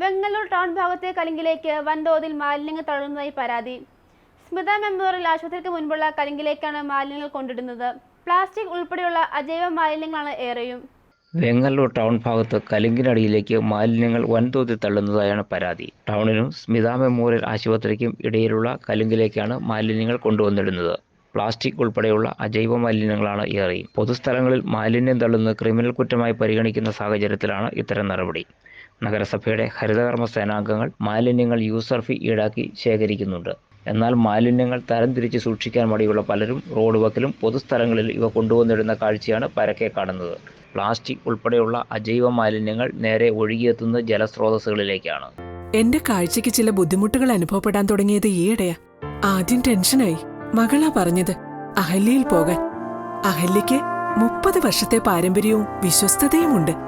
Vengallur town ഭാഗത്തെ കലിങ്കിലേക്ക് വൻതോതിൽ മാലിന്യങ്ങൾ തള്ളുന്നതായി പരാതി. സ്മിത മെമ്മോറിയൽ ആശുപത്രിക്ക് മുൻപുള്ള കലിങ്കിലേക്കാണ് മാലിന്യങ്ങൾ കൊണ്ടിടുന്നത്. പ്ലാസ്റ്റിക് ഉൾപ്പെടെയുള്ള അജൈവ മാലിന്യങ്ങളാണ് ഏറെയും. വെങ്ങല്ലൂർ ടൗൺ ഭാഗത്ത് കലിങ്കിനടിയിലേക്ക് മാലിന്യങ്ങൾ വൻതോതിൽ തള്ളുന്നതായാണ് പരാതി. ടൗണിനും സ്മിത മെമ്മോറിയൽ ആശുപത്രിക്കും ഇടയിലുള്ള കലിങ്കിലേക്കാണ് മാലിന്യങ്ങൾ കൊണ്ടുവന്നിടുന്നത്. പ്ലാസ്റ്റിക് ഉൾപ്പെടെയുള്ള അജൈവ മാലിന്യങ്ങളാണ് ഏറെയും. പൊതുസ്ഥലങ്ങളിൽ മാലിന്യം തള്ളുന്നത് ക്രിമിനൽ കുറ്റമായി പരിഗണിക്കുന്ന സാഹചര്യത്തിലാണ് ഇത്തരം നടപടി. നഗരസഭയുടെ ഹരിതകർമ്മ സേനാംഗങ്ങൾ മാലിന്യങ്ങൾ യൂസർ ഫീ ഈടാക്കി ശേഖരിക്കുന്നുണ്ട്. എന്നാൽ മാലിന്യങ്ങൾ തരംതിരിച്ച് സൂക്ഷിക്കാൻ മടിയുള്ള പലരും റോഡ് വക്കിലും പൊതുസ്ഥലങ്ങളിൽ ഇവ കൊണ്ടുവന്നിടുന്ന കാഴ്ചയാണ് പരക്കെ കാണുന്നത്. പ്ലാസ്റ്റിക് ഉൾപ്പെടെയുള്ള അജൈവ മാലിന്യങ്ങൾ നേരെ ഒഴുകിയെത്തുന്ന ജലസ്രോതസ്സുകളിലേക്കാണ്. എന്റെ കാഴ്ചയ്ക്ക് ചില ബുദ്ധിമുട്ടുകൾ അനുഭവപ്പെടാൻ തുടങ്ങിയത് ഈയിടെയാ. ആദ്യം ടെൻഷനായി. മകളാ പറഞ്ഞത് അഹല്യയിൽ പോകാൻ. അഹല്യയ്ക്ക് മുപ്പത് വർഷത്തെ പാരമ്പര്യവും വിശ്വസ്തതയുമുണ്ട്.